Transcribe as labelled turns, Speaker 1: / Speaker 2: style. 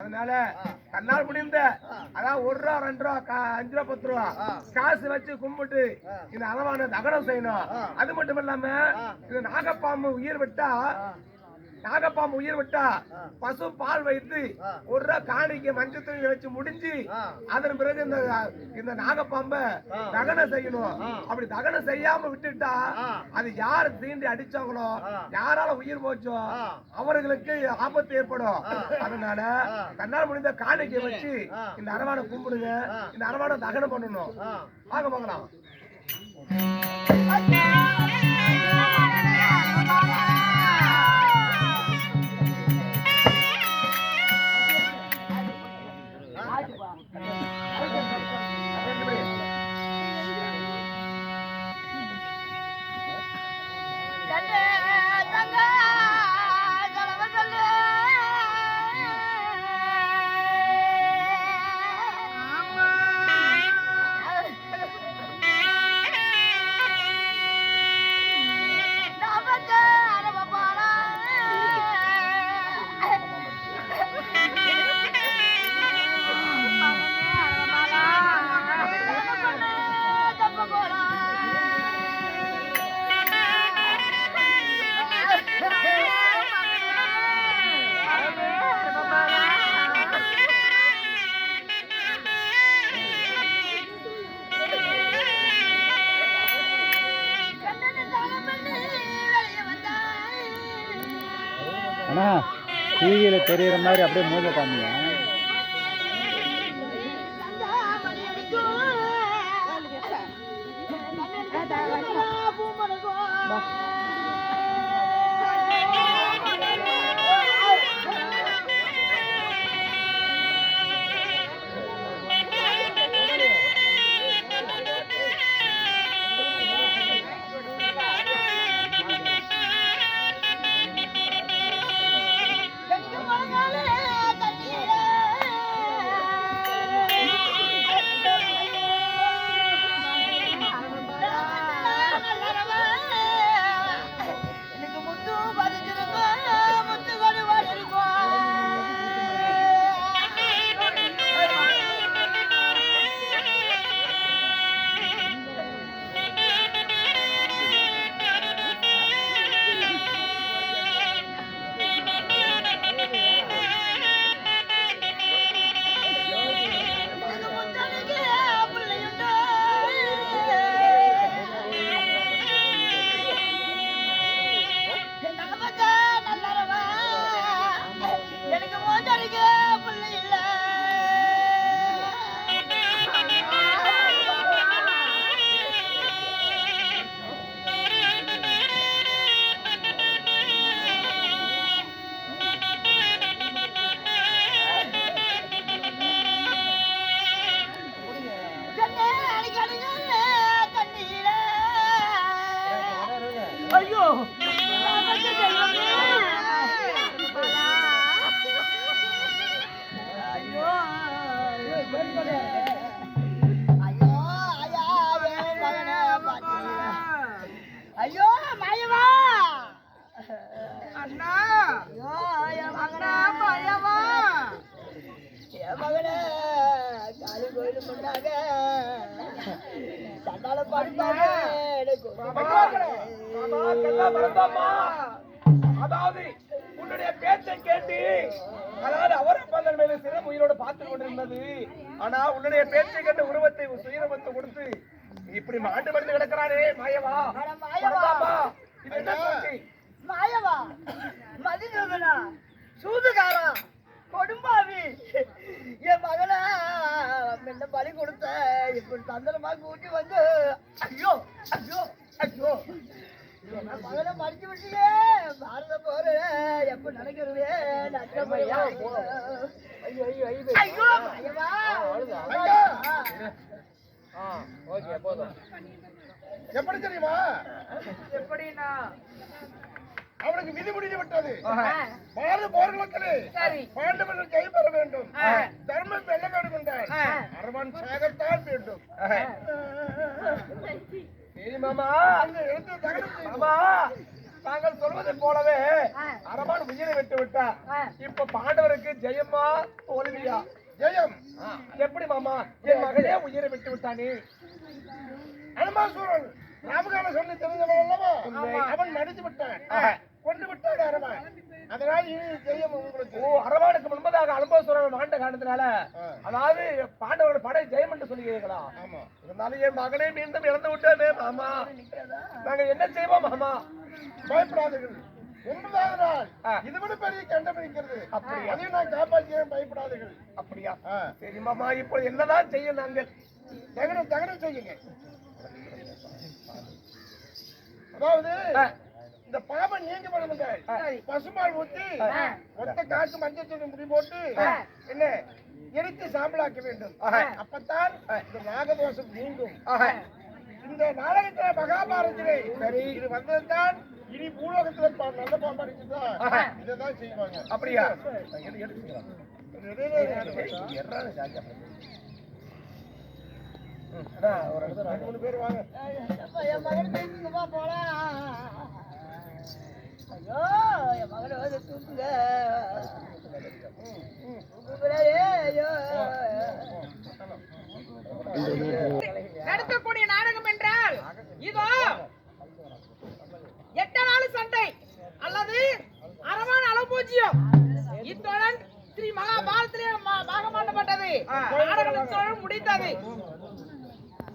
Speaker 1: அதனால தன்னால் முடிந்த அதான் ஒரு ரூபா ரெண்டு ரூபா கா- அஞ்சு ரூபா பத்து ரூபா காசு வச்சு கும்பிட்டு இந்த அளவான தகனம் செய்யணும். அது மட்டும் இல்லாம இந்த நாகப்பாம்பு உயிர் விட்டா நாகப்பாம்பு உயிர் விட்டா பசு பால் வைத்து ஒரு ரூபா காணிக்க மஞ்சள் தூள் வச்சு முடிஞ்சு அதன் பிறகு இந்த இந்த நாகப்பாம்பை தகனம் செய்யணும். அப்படி தகனம் செய்யாம விட்டுட்டா அது யார் தீண்டி அடிச்சாங்களோ யாரால உயிர் போச்சோ அவர்களுக்கு ஆபத்து ஏற்படும். அதனால தன்னால் முடிந்த காணிக்கை வச்சு இந்த அரவானை கும்பிடுங்க. இந்த அரவானை தகனம் பண்ணணும். வாங்க பார்க்கலாம்
Speaker 2: அண்ணா டிவியில் தெரியுற மாதிரி அப்படியே மூஞ்ச காமிங்க
Speaker 1: Bye. அதாவது உன்னுடைய பேச்சை கேட்டு அதாவது அவர் பந்தல் மேல சிறம் உயிரோடு பார்த்து கொண்டிருந்தது. ஆனா உன்னுடைய பேச்சை கேட்டு உருவத்தை சுயரவத்தை கொடுத்து இப்படி மாண்டு மருந்து கிடக்கிறாரே மாயவா. இது என்ன?
Speaker 3: மாயவா. மதிநூதனா சூதுகாரா? கொடும்பாவி. என் மகனை முன்ன பலி கொடுத்த. இப்படி தந்திரமா கூட்டி வந்து ஐயோ ஐயோ ஐயோ. மகனை மடிச்சு விட்டியே பாரத போற எப்ப நடக்கிறது நஷ்டமையா ஐயோ ஐயோ.
Speaker 1: ஐயா.
Speaker 3: ஐயோ
Speaker 1: எப்படி தெரியுமா?
Speaker 4: எப்படின்னா
Speaker 1: அவனுக்கு விதி முடிந்து விட்டது. போர்க்களத்திலே
Speaker 4: சரி.
Speaker 1: பாண்டவர்கள் ஜெயம் பெற வேண்டும்.
Speaker 4: ஆ.
Speaker 1: தர்மம் வெல்ல வேண்டும் என்றால். அரவன் சாகத்தான் வேண்டும். சரி மாமா. அங்க எழுத்து தகனம் மாமா
Speaker 5: தாங்கள் சொல்வதை போலவே. அரவான் உயிரை விட்டு விட்டா. இப்ப பாண்டவருக்கு ஜெயமா தோல்வியா? ஜெயம். எப்படி மாமா? என் மகளே உயிரை விட்டு விட்டானே. அனுமாசூரன் ராமகான சொல்லி தெரிஞ்சவன் அல்லவா? அவன் நடித்து விட்டான். கொண்டு அரவன். அதனால ஜெயம் உங்களுக்கு. ஓ அரவானுக்கு முன்பதாக அனுபவசூரன் மாண்ட காரணத்தினால அதாவது பாண்டவரோட படை ஜெயம் என்று சொல்லுகிறீர்களா? ஆமா. இருந்தாலும் என் மகனே மீண்டும் இறந்து விட்டானே மாமா. நாங்க என்ன செய்வோம் மாமா? பயப்படாதீர்கள். ஒன்பதாவது நாள் இது விட பெரிய கண்டம் இருக்கிறது. அப்படியா? அதையும் நான் காப்பாற்றிய பயப்படாதீர்கள். அப்படியா? சரி மாமா இப்போ என்னதான் செய்ய நாங்கள்? தகனம் தகனம் செய்யுங்க. அதாவது இந்த பாபம் நீங்க பண்ணுங்க பசுமால் ஊத்தி ஒத்த காசு மஞ்சள் தூள் முடி போட்டு என்ன எரித்து சாம்பலாக்க வேண்டும் அப்பத்தான் இந்த நாகதோஷம் நீங்கும் இந்த நாடகத்துல மகாபாரதத்திலே சரி இது வந்ததுதான் இனி பூலோகத்துல நல்ல பாம்பா இருக்குதா இதைதான் செய்வாங்க அப்படியா ஒரு இடத்துல ரெண்டு மூணு பேர் வாங்க
Speaker 1: ஐயோ என் வந்து தூக்குங்க.
Speaker 4: நடத்தக்கூடிய நாடகம் என்றால் இதோ எட்டு நாள் சண்டை அல்லது அரவான அளபூஜ்யம் இத்துடன் ஸ்ரீ மகாபாரத்திலே பாகமாட்டப்பட்டது நாடகம் இத்துடன் முடித்தது